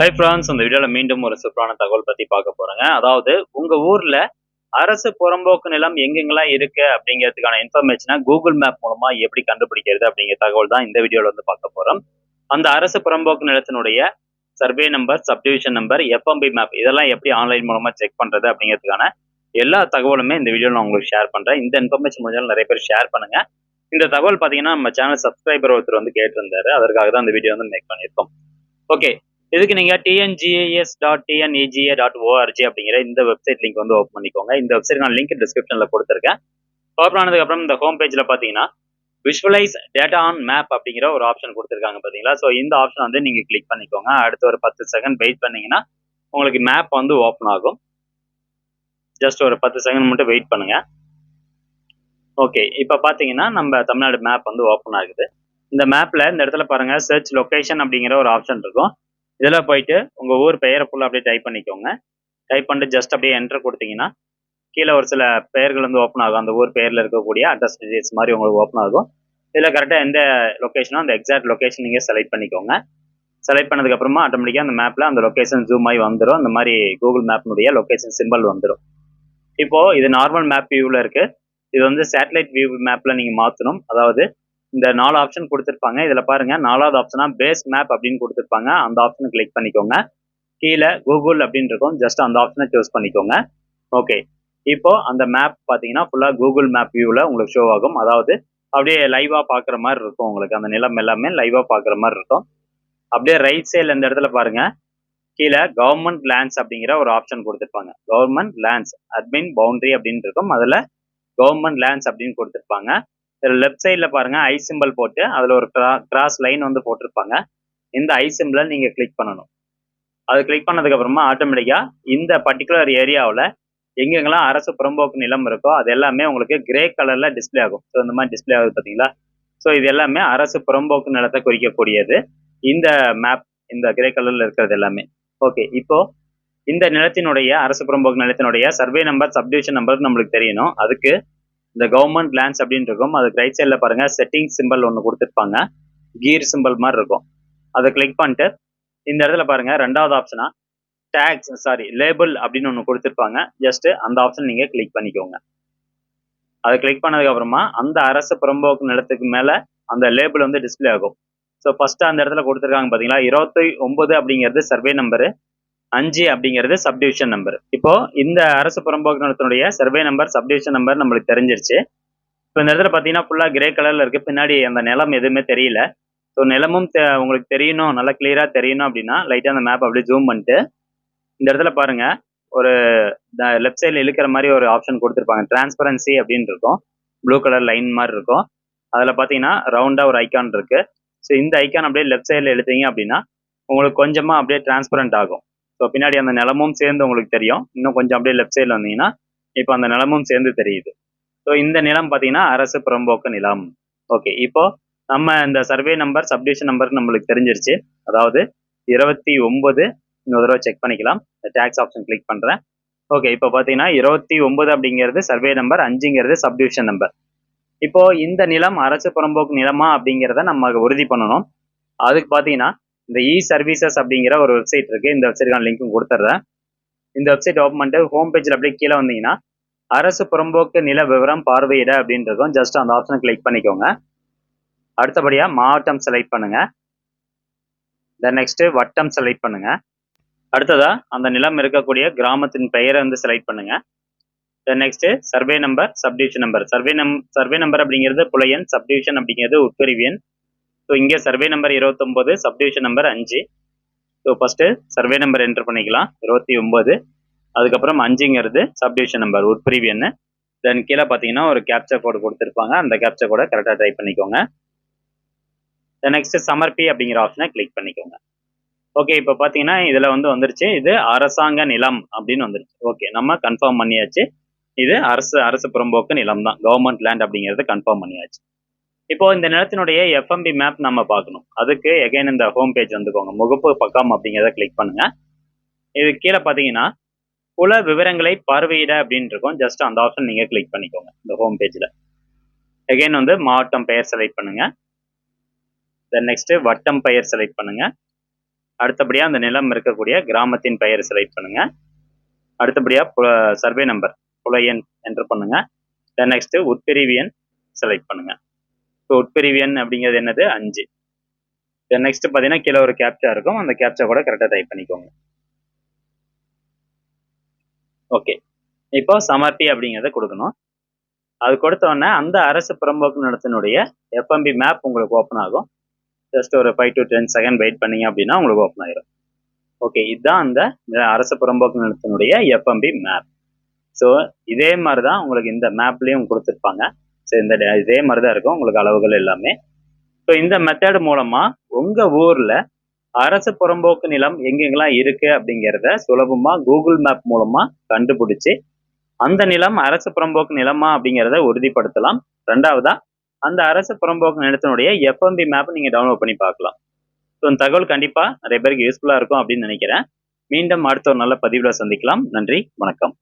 High France அந்த வீடியோல மீண்டும் ஒரு சூப்பரான தகவல் பத்தி பார்க்க போறேங்க. அதாவது உங்க ஊர்ல அரசு புறம்போக்கு நிலம் எங்கெங்கெல்லாம் இருக்கு அப்படிங்கிறதுக்கான இன்ஃபர்மேஷனை கூகுள் மேப் மூலமா எப்படி கண்டுபிடிக்கிறது அப்படிங்கிற தகவல் தான் இந்த வீடியோல வந்து பார்க்க போறோம். அந்த அரசு புறம்போக்கு நிலத்தினுடைய survey number subdivision number FMB map இதெல்லாம் எப்படி ஆன்லைன் மூலமா செக் பண்றது அப்படிங்கிறதுக்கான எல்லா தகவலுமே இந்த வீடியோ நான் உங்களுக்கு ஷேர் பண்றேன். இந்த இன்ஃபர்மேஷன் முடிஞ்சாலும் நிறைய பேர் ஷேர் பண்ணுங்க. இந்த தகவல் பாத்தீங்கன்னா நம்ம சேனல் சப்ஸ்கிரைபர் ஒருத்தர் வந்து கேட்டிருந்தாரு. அதற்காக தான் இந்த வீடியோ வந்து மேக் பண்ணியிருக்கோம். ஓகே இதுக்கு நீங்க TNGAS dot TNEGA dot ORG அப்படிங்கிற இந்த வெப்சைட் லிங்க் வந்து ஓப்பன் பண்ணிக்கோங்க. இந்த வெப்சைட் நான் லிங்க் டிஸ்கிரிப்ஷன்ல கொடுத்துருக்கேன். ஓப்பன் ஆனதுக்கு அப்புறம் இந்த ஹோம் பேஜ்ல பாத்தீங்கன்னா விஷுவலைஸ் டேட்டா ஆன் மேப் அப்படிங்கிற ஒரு ஆப்ஷன் கொடுத்துருக்காங்க பாத்தீங்களா? ஸோ இந்த ஆப்ஷன் வந்து நீங்க கிளிக் பண்ணிக்கோங்க. அடுத்து ஒரு பத்து செகண்ட் வெயிட் பண்ணீங்கன்னா உங்களுக்கு மேப் வந்து ஓப்பன் ஆகும். ஜஸ்ட் ஒரு பத்து செகண்ட் மட்டும் வெயிட் பண்ணுங்க. ஓகே இப்போ பார்த்தீங்கன்னா நம்ம தமிழ்நாடு மேப் வந்து ஓப்பன் ஆகுது. இந்த மேப்ல இந்த இடத்துல பாருங்க சர்ச் லொக்கேஷன் அப்படிங்கிற ஒரு ஆப்ஷன் இருக்கும். இதில் போயிட்டு உங்கள் ஊர் பெயரை ஃபுல்லாக அப்படியே டைப் பண்ணிக்கோங்க. டைப் பண்ணிட்டு ஜஸ்ட் அப்படியே என்ட்ரு கொடுத்தீங்கன்னா கீழே ஒரு சில பெயர்கள் வந்து ஓப்பன் ஆகும். அந்த ஊர் பெயரில் இருக்கக்கூடிய அட்ரஸ் டீடைல்ஸ் மாதிரி உங்களுக்கு ஓப்பன் ஆகும். இதில் கரெக்டாக எந்த லொக்கேஷனோ அந்த எக்ஸாக்ட் லொக்கேஷன் நீங்கள் செலக்ட் பண்ணிக்கோங்க. செலக்ட் பண்ணதுக்கப்புறமா ஆட்டோமேட்டிக்காக அந்த மேப்பில் அந்த லொக்கேஷன் ஜூம் ஆகி வந்துடும் அந்த மாதிரி கூகுள் மேப்னுடைய லொக்கேஷன் சிம்பிள் வந்துடும் இப்போது இது நார்மல் மேப் வியூவில் இருக்குது இது வந்து சேட்டலைட் வியூ மேப்பில் நீங்கள் மாற்றணும் அதாவது இந்த நாலு ஆப்ஷன் கொடுத்துருப்பாங்க. இதில் பாருங்க நாலாவது ஆப்ஷனாக பேஸ் மேப் அப்படின்னு கொடுத்துருப்பாங்க. அந்த ஆப்ஷனை கிளிக் பண்ணிக்கோங்க. கீழே கூகுள் அப்படின்னு இருக்கும். ஜஸ்ட் அந்த ஆப்ஷனை சூஸ் பண்ணிக்கோங்க. ஓகே இப்போ அந்த மேப் பார்த்தீங்கன்னா ஃபுல்லாக கூகுள் மேப் வியூவில் உங்களுக்கு ஷோ ஆகும். அதாவது அப்படியே லைவாக பார்க்குற மாதிரி இருக்கும் உங்களுக்கு. அந்த நிலம் எல்லாமே லைவாக பார்க்குற மாதிரி இருக்கும். அப்படியே ரைட் சைடில் இந்த இடத்துல பாருங்க. கீழே கவர்மெண்ட் லேண்ட்ஸ் அப்படிங்கிற ஒரு ஆப்ஷன் கொடுத்துருப்பாங்க. கவர்மெண்ட் லேண்ட்ஸ் அட்மின் பவுண்டரி அப்படின்னு இருக்கும். அதில் கவர்மெண்ட் லேண்ட்ஸ் அப்படின்னு கொடுத்துருப்பாங்க. லெஃப்ட் சைடில் பாருங்க ஐ சிம்பிள் போட்டு அதில் ஒரு கிராஸ் லைன் வந்து போட்டிருப்பாங்க. இந்த ஐ சிம்பிளை நீங்கள் கிளிக் பண்ணணும். அது கிளிக் பண்ணதுக்கு அப்புறமா ஆட்டோமேட்டிக்காக இந்த பர்டிகுலர் ஏரியாவில் எங்கெங்கெல்லாம் அரசு புறம்போக்கு நிலம் இருக்கோ அது எல்லாமே உங்களுக்கு கிரே கலரில் டிஸ்பிளே ஆகும். ஸோ இந்த மாதிரி டிஸ்பிளே ஆகுது பார்த்தீங்களா? ஸோ இது எல்லாமே அரசு புறம்போக்கு நிலத்தை குறிக்கக்கூடியது. இந்த மேப் இந்த கிரே கலரில் இருக்கிறது எல்லாமே. ஓகே இப்போ இந்த நிலத்தினுடைய அரசு புறம்போக்கு நிலத்தினுடைய சர்வே நம்பர் சப்டிவிஷன் நம்பர் நம்மளுக்கு தெரியணும். அதுக்கு இந்த கவர்மெண்ட் லேண்ட்ஸ் அப்படின்னு இருக்கும் அதுக்கு ரைட் சைடில் பாருங்க செட்டிங் சிம்பிள் ஒன்று கொடுத்துருப்பாங்க. கீர் சிம்பிள் மாதிரி இருக்கும். அதை கிளிக் பண்ணிட்டு இந்த இடத்துல பாருங்க ரெண்டாவது ஆப்ஷனா டேக்ஸ் சாரி லேபிள் அப்படின்னு ஒன்று கொடுத்துருப்பாங்க. ஜஸ்ட் அந்த ஆப்ஷன் நீங்க கிளிக் பண்ணிக்கோங்க. அதை கிளிக் பண்ணதுக்கு அப்புறமா அந்த அரசு புறம்போக்கு நிலத்துக்கு மேல அந்த லேபிள் வந்து டிஸ்பிளே ஆகும். ஸோ ஃபர்ஸ்ட் அந்த இடத்துல கொடுத்துருக்காங்க பார்த்தீங்களா இருபத்தி ஒன்பது அப்படிங்கிறது சர்வே நம்பரு அஞ்சு அப்படிங்கிறது சப்டிவிஷன் நம்பர் இப்போ இந்த அரசு புறம்போக்கு நிலத்தினுடைய சர்வே நம்பர் சப்டிவிஷன் நம்பர் நம்மளுக்கு தெரிஞ்சிருச்சு. இப்போ இந்த இடத்துல பார்த்தீங்கன்னா ஃபுல்லாக கிரே கலரில் இருக்குது பின்னாடி அந்த நிலம் எதுவுமே தெரியல. ஸோ நிலமும் உங்களுக்கு தெரியணும் நல்லா கிளியராக தெரியணும் அப்படின்னா லைட்டாக அந்த மேப் அப்படியே ஜூம் பண்ணிட்டு இந்த இடத்துல பாருங்க. ஒரு லெஃப்ட் சைடில் இழுக்கிற மாதிரி ஒரு ஆப்ஷன் கொடுத்துருப்பாங்க. டிரான்ஸ்பரன்சி அப்படின்னு இருக்கும். ப்ளூ கலர் லைன் மாதிரி இருக்கும். அதில் பார்த்தீங்கன்னா ரவுண்டாக ஒரு ஐக்கான் இருக்குது ஸோ இந்த ஐக்கான் அப்படியே லெஃப்ட் சைடில் எழுத்தீங்க அப்படின்னா உங்களுக்கு கொஞ்சமாக அப்படியே டிரான்ஸ்பரண்ட் ஆகும். ஸோ பின்னாடி அந்த நிலமும் சேர்ந்து உங்களுக்கு தெரியும். இன்னும் கொஞ்சம் அப்படியே லெஃப்ட் சைடில் வந்தீங்கன்னா இப்போ அந்த நிலமும் சேர்ந்து தெரியுது. ஸோ இந்த நிலம் பார்த்தீங்கன்னா அரசு புறம்போக்கு நிலம். ஓகே இப்போ நம்ம இந்த சர்வே நம்பர் சப்டிவிஷன் நம்பர் நம்மளுக்கு தெரிஞ்சிருச்சு. அதாவது இருபத்தி ஒன்பது இன்னொரு தடவை செக் பண்ணிக்கலாம். இந்த டேக்ஸ் ஆப்ஷன் கிளிக் பண்ணுறேன் ஓகே இப்போ பார்த்தீங்கன்னா இருபத்தி ஒன்பது அப்படிங்கிறது சர்வே நம்பர் அஞ்சுங்கிறது சப்டிவிஷன் நம்பர் இப்போ இந்த நிலம் அரசு புறம்போக்கு நிலமா அப்படிங்கிறத நம்ம உறுதி பண்ணணும். அதுக்கு பார்த்தீங்கன்னா இந்த இ சர்வீசஸ் அப்படிங்கிற ஒரு வெப்சைட் இருக்கு. இந்த வெப்சைட்டுக்கான லிங்க்கும் கொடுத்துட்றேன் இந்த வெப்சைட் ஓப்பன் பண்ணிட்டு ஹோம் பேஜில் அப்படியே கீழே வந்தீங்கன்னா அரசு புறம்போக்கு நில விவரம் பார்வையிட அப்படின்றதும் ஜஸ்ட் அந்த ஆப்ஷனை கிளிக் பண்ணிக்கோங்க. அடுத்தபடியாக மாவட்டம் செலக்ட் பண்ணுங்க. தென் நெக்ஸ்ட் வட்டம் செலக்ட் பண்ணுங்க. அடுத்ததா அந்த நிலம் இருக்கக்கூடிய கிராமத்தின் பெயரை வந்து செலக்ட் பண்ணுங்க. Then next survey number subdivision number survey நம் சர்வே நம்பர் அப்படிங்கிறது புலையன் சப்டிவிஷன் அப்படிங்கிறது உட்பிரிவியன். ஸோ இங்கே சர்வே நம்பர் இருபத்தொம்போது சப்டிவிஷன் நம்பர் அஞ்சு. So first survey number enter பண்ணிக்கலாம். இருபத்தி ஒம்பது அதுக்கப்புறம் அஞ்சுங்கிறது சப்டிவிஷன் நம்பர் உட்பிரிவியன்னு தென் கீழே பார்த்தீங்கன்னா ஒரு கேப்சர் கோடு கொடுத்துருப்பாங்க. அந்த கேப்சர் கோடை கரெக்டாக டைப் பண்ணிக்கோங்க. தென் நெக்ஸ்ட் சமர்ப்பி அப்படிங்கிற ஆப்ஷனை கிளிக் பண்ணிக்கோங்க. ஓகே இப்போ பார்த்தீங்கன்னா இதில் வந்து வந்துருச்சு. இது அரசாங்க நிலம் அப்படின்னு வந்துருச்சு. ஓகே நம்ம கன்ஃபார்ம் பண்ணியாச்சு. இது அரசு அரசு புறம்போக்கு நிலம் தான். கவர்மெண்ட் லேண்ட் அப்படிங்கிறது கன்ஃபார்ம் பண்ணியாச்சு. இப்போ இந்த நிலத்தினுடைய எஃப்எம்பி மேப் நம்ம பார்க்கணும். அதுக்கு எகைன் இந்த ஹோம் பேஜ் வந்துக்கோங்க. முகப்பு பக்கம் அப்படிங்கிறத கிளிக் பண்ணுங்க. இது கீழே பார்த்தீங்கன்னா புல விவரங்களை பார்வையிட அப்படின்னு இருக்கும். ஜஸ்ட் அந்த ஆப்ஷன் நீங்க கிளிக் பண்ணிக்கோங்க இந்த ஹோம் பேஜில் எகைன் வந்து மாவட்டம் பெயர் செலக்ட் பண்ணுங்க. தென் நெக்ஸ்ட் வட்டம் பெயர் செலக்ட் பண்ணுங்க. அடுத்தபடியாக அந்த நிலம் இருக்கக்கூடிய கிராமத்தின் பெயர் செலக்ட் பண்ணுங்க. புல சர்வே நம்பர் புல எண் என்டர் பண்ணுங்க. தென் நெக்ஸ்ட் உட்பிரிவு எண் செலக்ட் பண்ணுங்க. ஸோ உட்பிரிவு எண் அப்படிங்கிறது என்னது? அஞ்சு. நெக்ஸ்ட் பார்த்தீங்கன்னா கீழே ஒரு கேப்சா இருக்கும். அந்த கேப்சா கூட கரெக்டாக டைப் பண்ணிக்கோங்க. ஓகே இப்போ சமர்ப்பி அப்படிங்கிறத கொடுக்கணும். அது கொடுத்த உடனே அந்த அரசு புறம்போக்கு நடத்தினுடைய எஃப்எம்பி மேப் உங்களுக்கு ஓப்பன் ஆகும். ஜஸ்ட் ஒரு five to ten second wait பண்ணீங்க அப்படின்னா உங்களுக்கு ஓப்பன் ஆயிரும். ஓகே இதுதான் அந்த அரசு புறம்போக்கு நிலத்தினுடைய எஃப்எம்பி மேப் ஸோ இதே மாதிரி தான் உங்களுக்கு இந்த மேப்லேயும் கொடுத்துருப்பாங்க. ஸோ இந்த இதே மாதிரி தான் இருக்கும். உங்களுக்கு அளவுகள் எல்லாமே. ஸோ இந்த மெத்தட் மூலமா உங்க ஊர்ல அரசு புறம்போக்கு நிலம் எங்கெங்கெல்லாம் இருக்கு அப்படிங்கிறத சுலபமா கூகுள் மேப் மூலமா கண்டுபிடிச்சு அந்த நிலம் அரசு புறம்போக்கு நிலமா அப்படிங்கிறத உறுதிப்படுத்தலாம். ரெண்டாவதா அந்த அரசு புறம்போக்கு நிலத்தினுடைய எஃப்எம்பி மேப் நீங்க டவுன்லோட் பண்ணி பார்க்கலாம். ஸோ இந்த தகவல் கண்டிப்பா நிறைய பேருக்கு யூஸ்ஃபுல்லா இருக்கும் அப்படின்னு நினைக்கிறேன். மீண்டும் அடுத்த ஒரு நல்ல பதிவுல சந்திக்கலாம். நன்றி வணக்கம்.